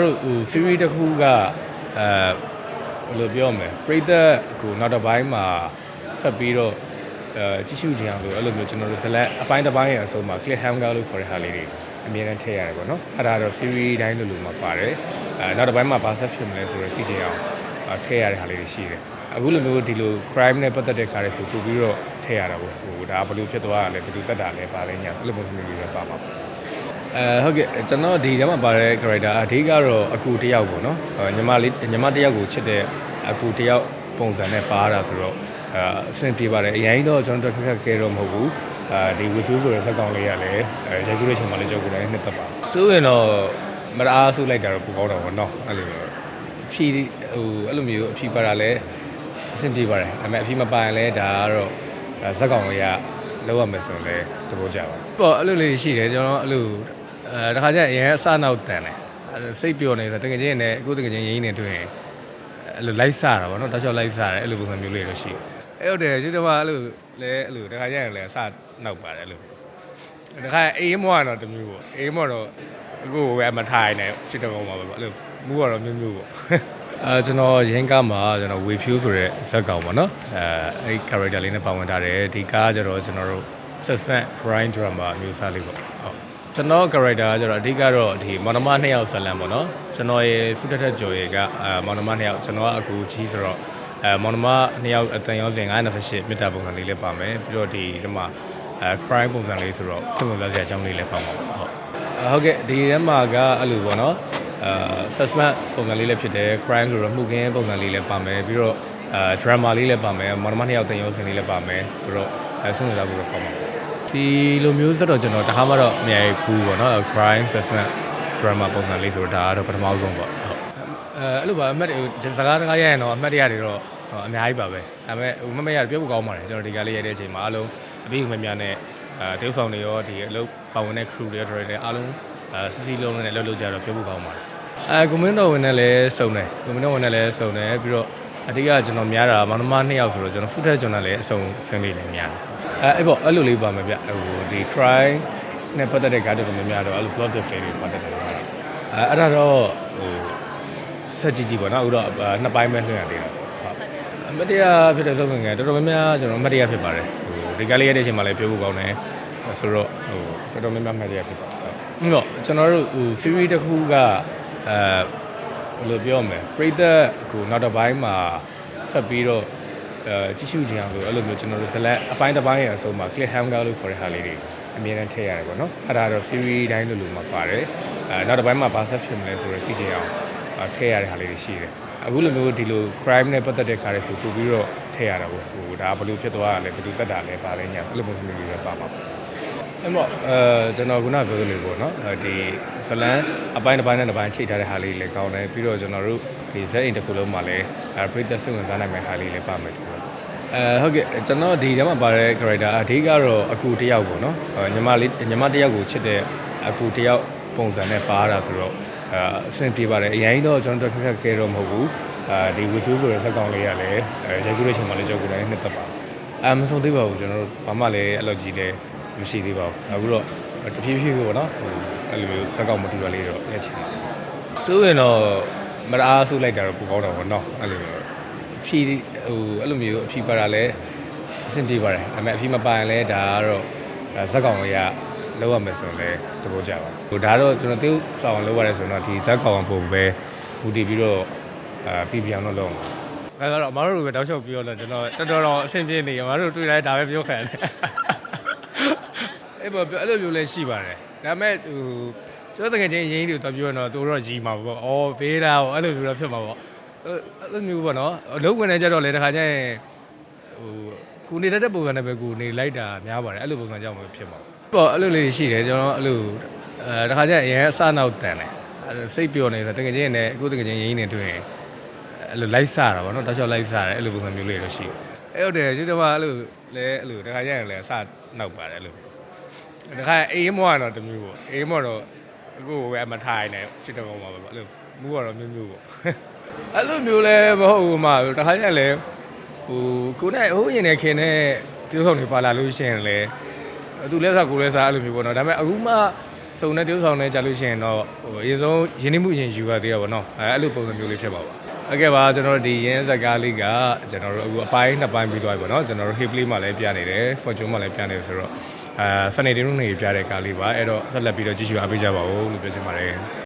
တို့ဟို series တစ်ခုကအဲဘယ်လိုပြောမလဲပရိသတ်ကိုနောက်တစ်ပိုင်းမှာဆက်ပြီးတော့အဲကြည့်ရှုခြင်းအောင်လို့အဲ့လိုမျိုးကျွန်တော်တို့ဇလန်အပိုင်းတစ်ပိုင်းရဲ့အဆုံးမှာ click hanger လို့ခေါ်တဲ့ဟာလေးတွေအမြဲတမ်းထည့်ရတယ်ပေါ့နော်အဲ့ဒါတော့ series တိုင်းလိုလိုမှာပါတယ်အဲနောက်တစ်ပိုင်းမှာဘာဆက်ဖြစ်မလဲဆိုတော့သိချင်အောင်အဲထည့်ရတဲ့ဟာလေးတွေရှိတယ်အခုလိုမျိုးဒီလို crime နဲ့ပတ်သက်တဲ့ကားတွေဆိုပို့ပြီးတော့ထည့်ရတာပေါ့ဟိုဒါဘယ်လိုဖြစ်သွားတာလဲဘယ်လိုတက်တာလဲပါလဲညာအဲ့လိုမျိုးမျိုးတွေပဲပါပါ အဲဟုတ်ကဲ့ကျွန်တော်ဒီထဲမှာပါတဲ့ character အဓိကတော့အကူတယောက်ပေါ့နော်အဲညီမလေးညီမတယောက်ကိုချစ်တဲ့အကူတယောက်ပုံစံနဲ့ပါတာဆိုတော့အဲအဆင်ပြေပါတယ်အရင်တော့ကျွန်တော်တို့ခက်ခက်ခဲတော့မဟုတ်ဘူးအဲဒီ review ဆိုတဲ့ဇာတ်ကောင်လေးကလည်းအဲရိုက်ကူးတဲ့ချိန်မှာလည်းကြောက်ကြတယ်နှစ်သက်ပါဆိုရင်တော့မအားဆုလိုက်တာတော့ပိုကောင်းတော့ဗောနော်အဲ့လိုမျိုးဖြီးဟိုအဲ့လိုမျိုးအဖြီးပါတာလည်းအဆင်ပြေပါတယ်ဒါပေမဲ့အဖြီးမပါရင်လည်းဒါကတော့ဇာတ်ကောင်လေးကလောက်ရမယ်ဆိုရင်လည်းသဘောကျပါပေါ့အဲ့လိုလေးရှိတယ်ကျွန်တော်အဲ့လို အဲတခါကျရင်အရင်အစနောက်တန်တယ်အဲစိတ်ပျော်နေဆိုတကယ်ချင်းနဲ့အခုတကယ်ချင်းရင်းနေတွေ့ရင်အဲ့လိုလိုက်စားတာဗောနော်တောက်လျှောက်လိုက်စားတယ်အဲ့လိုပုံစံမျိုးလေးတော့ရှိတယ်အဲ့ဟုတ်တယ်ကျွတ်တော့အဲ့လိုလဲအဲ့လိုတခါကျရင်လည်းအစနောက်ပါတယ်အဲ့လိုတခါအေးမောကတော့တမျိုးပေါ့အေးမောတော့အခုပဲမထိုင်နဲ့ချစ်တော့မှာပဲပေါ့အဲ့လိုမူကတော့မျိုးမျိုးပေါ့အဲကျွန်တော်ရင်းကားမှာကျွန်တော်ဝေဖြူးဆိုတဲ့ဇက်ကောင်ပေါ့နော်အဲအဲ့ character လေးနဲ့ပါဝင်ထားတယ်ဒီကားကျတော့ကျွန်တော်တို့ suspense crime drama အမျိုးအစားလေးပေါ့ဟုတ် ကျွန်တော် character ကကျတော့အဓိကတော့ဒီမောင်နှမနှစ်ယောက်ဇလန်ပေါ့နော်ကျွန်တော်ရဲ့ဖုတက်တက်ကျော်ရဲ့ကအဲမောင်နှမနှစ်ယောက်ကျွန်တော်ကအကူကြီးဆိုတော့အဲမောင်နှမနှစ်ယောက်အတန်ရောစဉ်928မြတ်တာပုံစံလေးလည်းပါမယ်ပြီးတော့ဒီဒီမှာအဲ crime ပုံစံလေးဆိုတော့စိတ်ဝင်စားစရာအကြောင်းလေးလည်းပါမှာပေါ့ဟုတ်အဲဟုတ်ကဲ့ဒီထဲမှာကအဲ့လိုပေါ့နော်အဲ suspense ပုံစံလေးလည်းဖြစ်တယ် crime ဆိုတော့မှုခင်းပုံစံလေးလည်းပါမယ်ပြီးတော့အဲ drama လေးလည်းပါမယ်မောင်နှမနှစ်ယောက်တန်ရောစဉ်လေးလည်းပါမယ်ဆိုတော့အဲစိတ်ဝင်စားဖို့တော့ပါမှာ ဒီလိုမျိုးစတော့ကျွန်တော်တခါမှတော့မရိုက်ဘူးပေါ့နော် crime suspense drama ပုံစံလေးဆိုတော့ဒါကတော့ပထမဆုံးပေါ့ဟုတ်အဲအဲ့လိုပါအမှတ်တွေစကားတကားရရင်တော့အမှတ်တရတွေတော့အများကြီးပါပဲဒါပေမဲ့ဟိုမမရပြောဖို့ကောင်းပါတယ်ကျွန်တော်ဒီကလေးရိုက်တဲ့အချိန်မှာအားလုံးအပြီးမများနဲ့အဲတေးဆောင်တွေရောဒီအလုပ်ပါဝင်တဲ့ crew တွေရော director အားလုံးအဲစီစီလုံးနဲ့လှုပ်လှုပ်ကြတော့ပြောဖို့ကောင်းပါတယ်အဲကွန်မန့်တော်ဝင်နဲ့လည်းစုံတယ်ကွန်မန့်တော်ဝင်နဲ့လည်းစုံတယ်ပြီးတော့ အတိကကျွန်တော်များတာမောင်နှမနှစ်ယောက်ဆိုတော့ကျွန်တော်ဖုတ်ထက်ကျွန်တော်လည်းအစုံဆင်းလေးလည်းများတယ်အဲအဲ့ပေါ့အဲ့လိုလေးပါမယ်ဗျဟိုဒီ crime နဲ့ပတ်သက်တဲ့ guide တွေများတော့အဲ့လို plot twist တွေပတ်သက်တယ်အဲအဲ့ဒါတော့ဟိုဆက်ကြည့်ကြည့်ပေါ့နော်အခုတော့နှစ်ပိုင်းပဲလွှင့်ရသေးတာဟုတ်အမတ်တရားဖြစ်တဲ့သုံးငယ်တော်တော်များများကျွန်တော်အမတ်တရားဖြစ်ပါတယ်ဟိုဒီကလေးရတဲ့အချိန်မှာလည်းပြောဖို့ကောင်းတယ်ဆိုတော့ဟိုတော်တော်များများအမတ်တရားဖြစ်ပါတယ်ဟုတ်တော့ကျွန်တော်တို့ဟို series တစ်ခုကအဲ ဘယ်လိုပြောမလဲပရိသတ်ကိုနောက်တစ်ပိုင်းမှာဆက်ပြီးတော့အဲကြည့်ရှုခြင်းအောင်လို့အဲ့လိုမျိုးကျွန်တော်တို့ဇလန်အပိုင်းတစ်ပိုင်းရဲ့အဆုံးမှာ click hanger လို့ခေါ်တဲ့ဟာလေးတွေအမြဲတမ်းထည့်ရတယ်ပေါ့နော်အဲ့ဒါတော့ series တိုင်းလိုလိုမှာပါတယ်အဲနောက်တစ်ပိုင်းမှာဘာဆက်ဖြစ်မလဲဆိုတော့သိချင်အောင်အဲထည့်ရတဲ့ဟာလေးတွေရှိတယ်အခုလိုမျိုးဒီလို crime နဲ့ပတ်သက်တဲ့ကားတွေဆိုပို့ပြီးတော့ထည့်ရတာပေါ့ဟိုဒါဘယ်လိုဖြစ်သွားတာလဲဘယ်လိုတက်တာလဲပါလဲညာအဲ့လိုမျိုးမျိုးတွေပဲပါမှာပေါ့ အဲ့တော့အဲကျွန်တော်ခုနပြောသလိုပေါ့နော်အဲဒီဇလန်အပိုင်းတစ်ပိုင်းနဲ့တစ်ပိုင်းချိတ်ထားတဲ့ဟာလေးလည်းကောင်းတယ်ပြီးတော့ကျွန်တော်တို့ဒီဇက်အိမ်တစ်ခုလုံးမှာလည်းအဲပရိသတ်စိတ်ဝင်စားနိုင်မယ့်ဟာလေးလည်းပါမယ်တူတယ်အဲဟုတ်ကဲ့ကျွန်တော်ဒီထဲမှာပါတဲ့ character အဓိကတော့အကူတယောက်ပေါ့နော်အဲညီမလေးညီမတယောက်ကိုချစ်တဲ့အကူတယောက်ပုံစံနဲ့ပါတာဆိုတော့အဲအဆင်ပြေပါတယ်အရင်တော့ကျွန်တော်တို့ခက်ခက်ခဲတော့မဟုတ်ဘူးအဲဒီ review ဆိုတဲ့ဇက်ကောင်လေးကလည်းအဲရိုက်ကူးတဲ့ချိန်မှာလည်းကြောက်ကြတယ်နှစ်သက်ပါအဲမဆုံးသေးပါဘူးကျွန်တော်တို့ဘာမှလည်းအဲ့လိုကြီးလည်း မရှိသေးပါဘူးအခုတော့တဖြည်းဖြည်းပေါ့နော်ဟိုအဲ့လိုမျိုးစက်ကောက်မတူရလေးတော့လက်ချင်ပါဆိုရင်တော့မအားဆုလိုက်တာတော့ပိုကောင်းတော့ဗောနော်အဲ့လိုမျိုးဖြီးဟိုအဲ့လိုမျိုးအဖြီးပါတာလည်းအဆင်ပြေပါတယ်ဒါပေမဲ့အဖြီးမပါရင်လည်းဒါကတော့ဇက်ကောင်လေးကလောက်ရမယ်ဆိုရင်လည်းသဘောကျပါဟိုဒါတော့ကျွန်တော်တေးဆောင်လောက်ရတယ်ဆိုတော့ဒီဇက်ကောင်ပုံပဲဟူတည်ပြီးတော့အာပြပြအောင်တော့လုပ်အောင်အဲ့တော့အမားတို့ပဲတောက်လျှောက်ပြောတော့ကျွန်တော်တော်တော်တော်အဆင်ပြေနေအမားတို့တွေ့တိုင်းဒါပဲပြောခံတယ် အဲ့ပေါ်အဲ့လိုမျိုးလည်းရှိပါတယ်ဒါပေမဲ့ဟိုကျွန်တော်တကယ်ချင်းရင်းတွေတော့ပြောရင်တော့သူတို့ရီမှာပေါ့အော်ဘေးတာပေါ့အဲ့လိုမျိုးတော့ဖြစ်မှာပေါ့အဲ့လိုမျိုးပေါ့နော်အလုံးဝင်နေကြတော့လေတခါကျရင်ဟိုကိုနေတတ်တဲ့ပုံစံနဲ့ပဲကိုနေလိုက်တာများပါတယ်အဲ့လိုပုံစံကြောင့်ပဲဖြစ်မှာပေါ့အဲ့လိုလေးရှိတယ်ကျွန်တော်အဲ့လိုအဲတခါကျရင်အရင်အစနောက်တန်တယ်အဲ့စိတ်ပျော်နေဆိုတကယ်ချင်းနဲ့အခုတကယ်ချင်းရင်းနေတွေ့ရင်အဲ့လိုလိုက်စားတာပေါ့နော်တောက်လျှောက်လိုက်စားတယ်အဲ့လိုပုံစံမျိုးလေးတော့ရှိတယ်အဲ့ဟုတ်တယ်ကျွတ်တော့အဲ့လိုလဲအဲ့လိုတခါကျရင်လည်းအစနောက်ပါတယ်အဲ့လို တခါအေးမောကတော့တမျိုးပေါ့အေးမောတော့အခုပဲအမထိုင်နေချစ်တော်ကောင်ပါပဲပေါ့အဲ့လိုမူကတော့မျိုးမျိုးပေါ့အဲ့လိုမျိုးလဲမဟုတ်ဘူးမှာတခါကျလဲဟိုကိုနဲ့ဟိုရင်နေခင်နဲ့တိရစ္ဆာန်တွေပါလာလို့ရှိရင်လဲသူလက်စားကိုလက်စားအဲ့လိုမျိုးပေါ့နော်ဒါပေမဲ့အခုမှစုံနဲ့တိရစ္ဆာန်နဲ့ကြာလို့ရှိရင်တော့ဟိုအရင်ဆုံးရင်းနှီးမှုအရင်ယူရသေးတာပေါ့နော်အဲ့လိုပုံစံမျိုးလေးဖြစ်ပါပါဟုတ်ကဲ့ပါကျွန်တော်တို့ဒီရင်းစကားလေးကကျွန်တော်တို့အခုအပိုင်းနှစ်ပိုင်းပြီးသွားပြီပေါ့နော်ကျွန်တော်တို့ Hipley မှာလည်းပြနေတယ် Fortune မှာလည်းပြနေတယ်ဆိုတော့ အဲစနေတရုံးနေပြတဲ့ကားလေးပါအဲ့တော့ဆက်လက်ပြီးတော့ကြည့်ရှုအားပေးကြပါဦးလို့ပြောချင်ပါတယ်